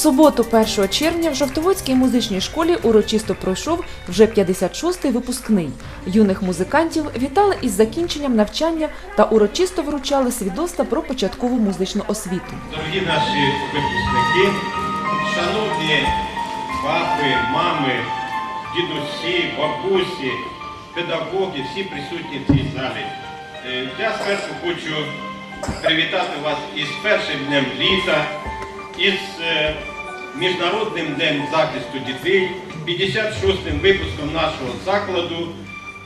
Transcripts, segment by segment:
суботу, 1 червня, в Жовтоводській музичній школі урочисто пройшов вже 56-й випускний. Юних музикантів вітали із закінченням навчання та урочисто вручали свідоцтва про початкову музичну освіту. Дорогі наші випускники, шановні папи, мами, дідусі, бабусі, педагоги, всі присутні в цій залі. Е, Я спершу хочу привітати вас із першим днем літа, із е, Міжнародним днем захисту дітей, 56-м випуском нашого закладу.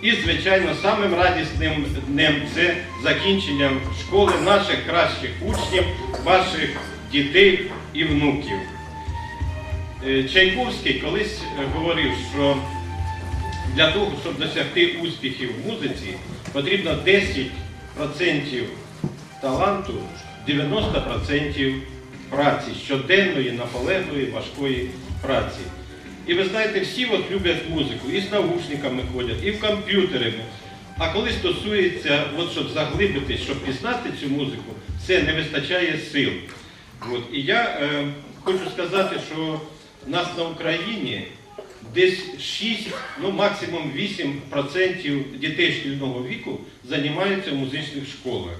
І, звичайно, самим радісним днем це закінченням школи наших кращих учнів, ваших дітей і внуків. Е, Чайковський колись е, говорив, що для того, щоб досягти успіхів в музиці, потрібно 10% таланту, 90% праці, щоденної, наполегливої, важкої праці. І ви знаєте, всі от люблять музику, і з наушниками ходять, і в комп'ютери. А коли стосується, от, щоб заглибитись, щоб пізнати цю музику, все не вистачає сил. От. І я е, хочу сказати, що нас на Україні десь 6, ну максимум 8% дітей шкільного віку займаються в музичних школах.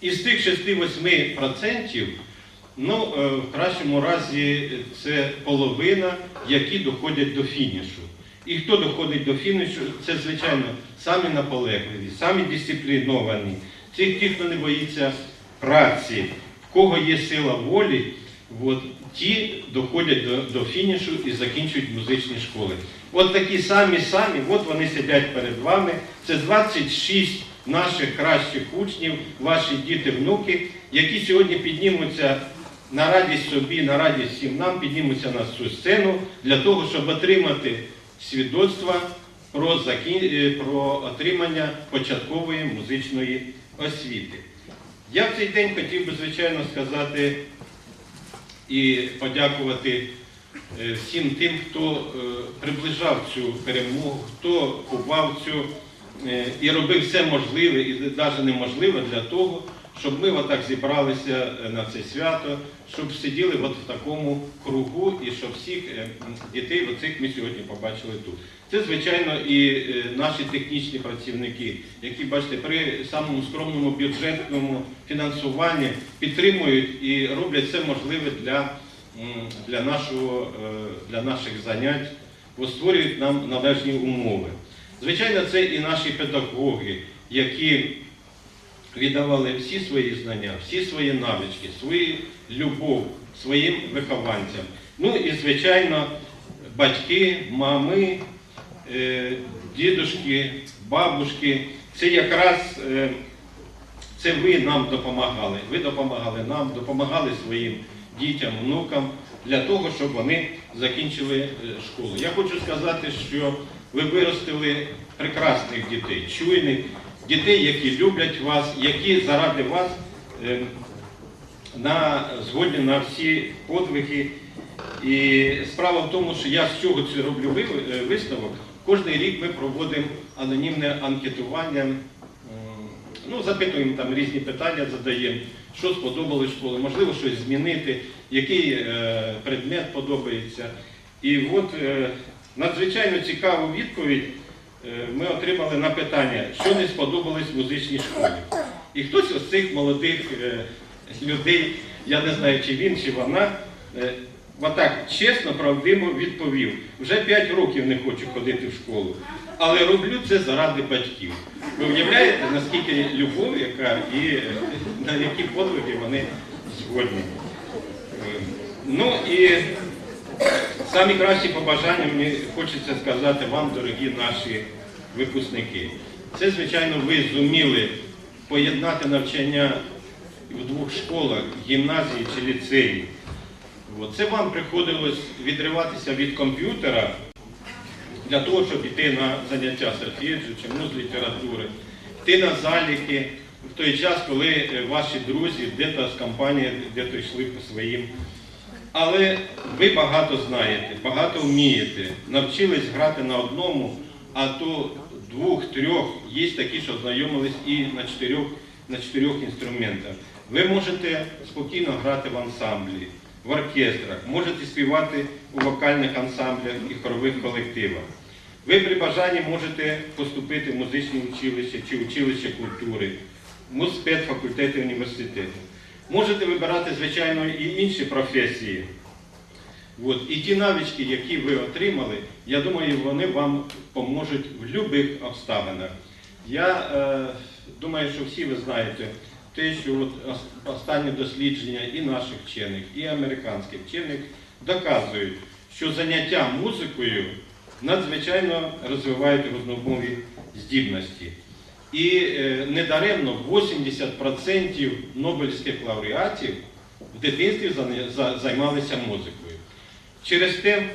Із тих 6-8%, ну, е, в кращому разі це половина, які доходять до фінішу. І хто доходить до фінішу, це, звичайно, самі наполегливі, самі дисципліновані, це ті, хто не боїться праці, в кого є сила волі, от, ті доходять до, до фінішу і закінчують музичні школи. От такі самі самі, от вони сидять перед вами. Це 26 наших кращих учнів, ваші діти, внуки, які сьогодні піднімуться на радість собі, на радість всім нам, піднімуться на цю сцену для того, щоб отримати свідоцтва про, закін... е, про отримання початкової музичної освіти. Я в цей день хотів би, звичайно, сказати і подякувати е, всім тим, хто е, приближав цю перемогу, хто купав цю і робив все можливе і навіть неможливе для того, щоб ми отак зібралися е, на це свято, щоб сиділи от в такому кругу і щоб всіх е, дітей оцих ми сьогодні побачили тут. Це, звичайно, і е, наші технічні працівники, які, бачите, при самому скромному бюджетному фінансуванні підтримують і роблять все можливе для, для, нашого, для наших занять, бо створюють нам належні умови. Звичайно, це і наші педагоги, які віддавали всі свої знання, всі свої навички, свою любов своїм вихованцям. Ну і, звичайно, батьки, мами, е, дідушки, бабушки. Це якраз е, це ви нам допомагали. Ви допомагали нам, допомагали своїм дітям, внукам для того, щоб вони закінчили е, школу. Я хочу сказати, що ви виростили прекрасних дітей, чуйних, дітей, які люблять вас, які заради вас е, на, згодні на всі подвиги. І справа в тому, що я з це роблю е, висновок. Кожний рік ми проводимо анонімне анкетування. Ну, запитуємо там різні питання, задаємо, що сподобалось школи, можливо, щось змінити, який е, предмет подобається. І от е, надзвичайно цікаву відповідь ми отримали на питання, що не сподобалось музичній школі. І хтось із цих молодих е, людей, я не знаю, чи він, чи вона, е, отак чесно, правдиво відповів. Вже 5 років не хочу ходити в школу, але роблю це заради батьків. Ви уявляєте, наскільки любов, яка і е, на які подвиги вони згодні. Е, Ну і самі кращі побажання мені хочеться сказати вам, дорогі наші випускники. Це, звичайно, ви зуміли поєднати навчання в двох школах, гімназії чи ліцеї. Це вам приходилось відриватися від комп'ютера для того, щоб йти на заняття сольфеджіо чи муз літератури, йти на заліки в той час, коли е, ваші друзі де-то з компанії де-то йшли по своїм. Але ви багато знаєте, багато вмієте, навчились грати на одному, а то двох, трьох, є такі, що знайомились і на чотирьох, на чотирьох інструментах. Ви можете спокійно грати в ансамблі. в оркестрах, можете співати у вокальних ансамблях і хорових колективах. Ви при бажанні можете поступити в музичне училище чи училище культури, музпедфакультети університету. Можете вибирати, звичайно, і інші професії. От. І ті навички, які ви отримали, я думаю, вони вам поможуть в будь-яких обставинах. Я е, думаю, що всі ви знаєте те, що от останні дослідження і наших вчених, і американських вчених доказують, що заняття музикою надзвичайно розвивають розмовні здібності. І е, недаремно 80% нобелівських лауреатів в дитинстві займалися музикою. Через те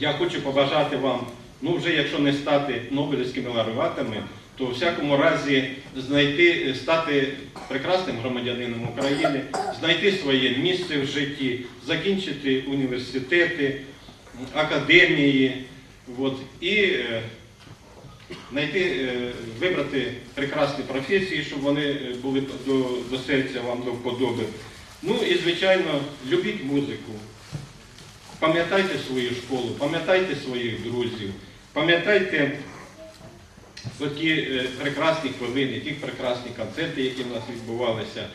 я хочу побажати вам, ну вже якщо не стати Нобелівськими лауреатами, то у всякому разі знайти, стати прекрасним громадянином України, знайти своє місце в житті, закінчити університети, академії, от, і е, знайти, е, вибрати прекрасні професії, щоб вони е, були до, до серця вам до вподоби. Ну і, звичайно, любіть музику. Пам'ятайте свою школу, пам'ятайте своїх друзів, пам'ятайте ті е, прекрасні хвилини, ті прекрасні концерти, які в нас відбувалися.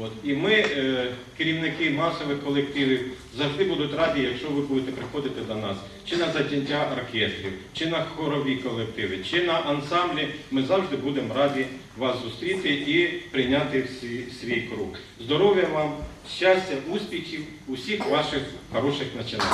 От. І ми, е, керівники масових колективів, завжди будуть раді, якщо ви будете приходити до нас, чи на заняття оркестрів, чи на хорові колективи, чи на ансамблі. Ми завжди будемо раді вас зустріти і прийняти в свій, свій круг. Здоров'я вам, щастя, успіхів, усіх ваших хороших начинань.